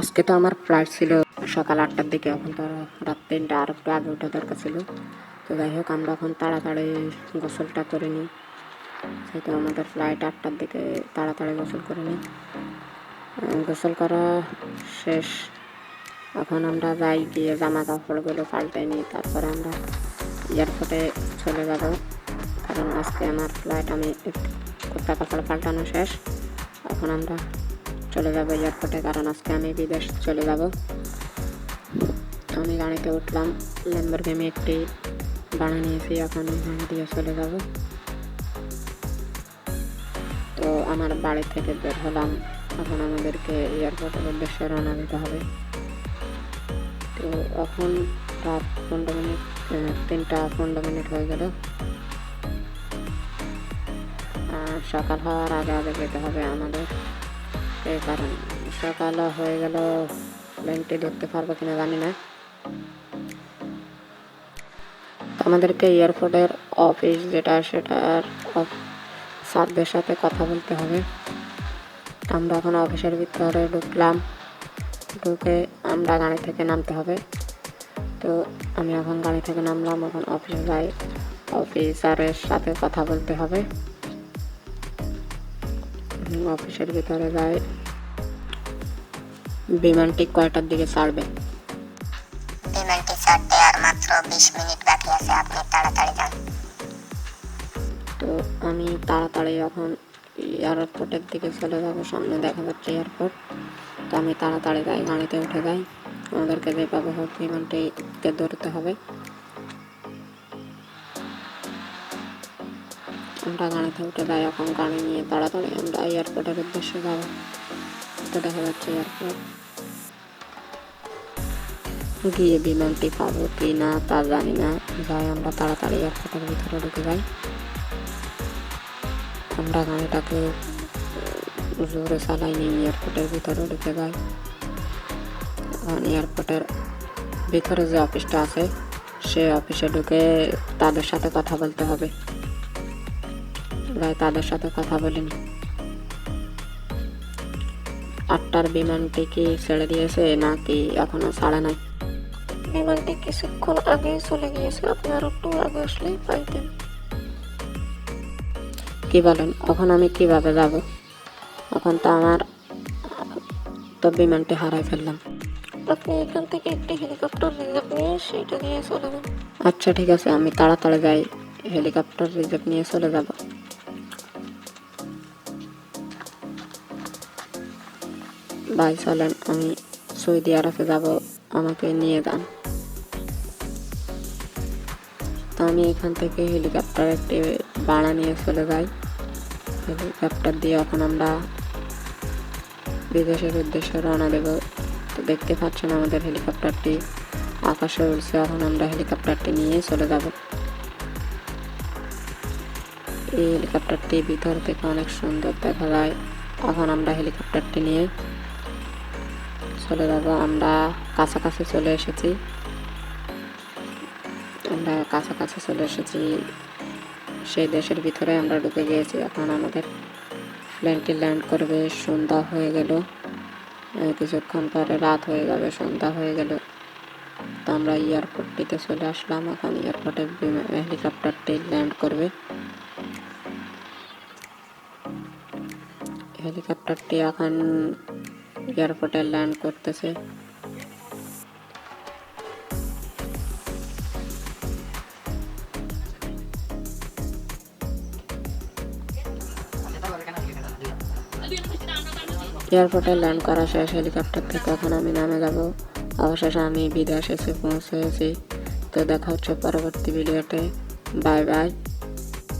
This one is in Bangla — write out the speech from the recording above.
আজকে তো আমার ফ্লাইট ছিল সকাল আটটার দিকে, এখন তো রাত তিনটা, আর একটু আগে ওঠা দরকার ছিল। তো যাই হোক, আমরা এখন তাড়াতাড়ি গোসলটা করে নিই। সেহেতু আমাদের ফ্লাইট আটটার দিকে তাড়াতাড়ি গোসল করে নিই। গোসল করা শেষ। এখন আমরা যাই গিয়ে জামা কাপড়গুলো পাল্টে নিই, তারপরে আমরা এয়ারপোর্টে চলে যাব। কারণ আজকে আমার ফ্লাইট আমি কুর্তা কাপড় পাল্টানো শেষ। এখন আমরা চলে যাব এয়ারপোর্টে কারণ আজকে আমি বিদেশ চলে যাব। আমি গাড়িতে উঠলাম ল্যাম্বরগিনি একটি ভাড়া নিয়েছি, এখন ভাড়া দিয়ে চলে যাব। তো আমার বাড়ি থেকে বের হলাম, এখন আমাদেরকে এয়ারপোর্টের উদ্দেশ্যে রওনা দিতে হবে। তো এখন রাত পনেরো মিনিট তিনটা পনেরো মিনিট হয়ে গেল। আর সকাল হওয়ার আগে আগে যেতে হবে আমাদের। কারণ সকাল হয়ে গেল প্লেনটি ধরতে পারব কিনা জানি না। আমাদেরকে এয়ারপোর্টের অফিস যেটা, সেটার স্যারদের সাথে কথা বলতে হবে। আমরা এখন অফিসের ভিতরে ঢুকলাম। ঢুকে আমরা গাড়ি থেকে নামতে হবে। তো আমি এখন গাড়ি থেকে নামলাম, এখন অফিসে যাই। অফিসারের সাথে কথা বলতে হবে। অফিসের ভিতরে যাই বিমানটি কয়টার দিকে ছাড়বে? বিমানটি ছাড়তে আর মাত্র বিশ মিনিট বাকি আছে আপনি তাড়াতাড়ি যান। তো আমি তাড়াতাড়ি এখন এয়ারপোর্টের দিকে চলে যাব সামনে দেখা যাচ্ছে এয়ারপোর্ট তো আমি তাড়াতাড়ি যাই গাড়িতে উঠে যাই। আমাদেরকে যেভাবে হোক বিমানটিকে ধরতে হবে। আমরা গাড়িতে উঠে যাই এখন গাড়ি নিয়ে তাড়াতাড়ি আমরা এয়ারপোর্টের উদ্দেশ্যে যাব। তো দেখা যাচ্ছে এয়ারপোর্ট গিয়ে বিমানটি পাবো কি না, তা জানি না। যাই, আমরা তাড়াতাড়ি এয়ারপোর্টের ভিতরে ঢুকে যাই। আমরা গাড়িটাকে জোরে চালাই নিয়ে এয়ারপোর্টের ভিতরে ঢুকে যাই। এয়ারপোর্টের ভিতরে যে অফিসটা আছে, সে অফিসে ঢুকে তাদের সাথে কথা বলতে হবে। যাই তাদের সাথে কথা বলিনি আটটার বিমানটি কি ছেড়ে দিয়েছে নাকি এখনও ছাড়ে নাই? বিমানটি কিছুক্ষণ আগে চলে গিয়েছে আপনি আর একটু আগে আসলেই পাইতেন কি বলেন এখন আমি কীভাবে যাব? এখন তো আমার তো বিমানটি হারাই ফেললাম। আপনি এখান থেকে একটি হেলিকপ্টার রিজার্ভ নিয়ে সেটা নিয়ে চলে যান। আচ্ছা ঠিক আছে আমি তাড়াতাড়ি যাই হেলিকপ্টার রিজার্ভ নিয়ে চলে যাব। ভাই, চলেন, আমি সৌদি আরবে যাব, আমাকে নিয়ে যান। তো আমি এখান থেকে হেলিকপ্টার একটি ভাড়া নিয়ে চলে যাই। হেলিকপ্টার দিয়ে এখন আমরা বিদেশের উদ্দেশ্যে রওনা দেব। তো দেখতে পাচ্ছেন আমাদের হেলিকপ্টারটি আকাশে উড়ছে, এখন আমরা হেলিকপ্টারটি নিয়ে চলে যাব। এই হেলিকপ্টারটি ভিতর থেকে অনেক সুন্দর দেখা যায়। এখন আমরা হেলিকপ্টারটি নিয়ে চলে যাব। আমরা কাছাকাছি চলে এসেছি। আমরা কাছাকাছি চলে এসেছি। সেই দেশের ভিতরে আমরা ঢুকে গিয়েছি। এখন আমাদের প্লেনটি ল্যান্ড করবে। সন্ধ্যা হয়ে গেল। কিছুক্ষণ পরে রাত হয়ে যাবে। সন্ধ্যা হয়ে গেল। তো আমরা এয়ারপোর্টটিতে চলে আসলাম। এখন এয়ারপোর্টে হেলিকপ্টারটি ল্যান্ড করবে। হেলিকপ্টারটি এখন এয়ারপোর্টে ল্যান্ড করতেছে। এয়ারপোর্টে ল্যান্ড করা শেষ, হেলিকপ্টার থেকে এখন আমি নামে যাব। অবশেষে আমি বিদেশ এসে পৌঁছেছি। তো দেখা হচ্ছে পরবর্তী ভিডিওতে। Bye bye.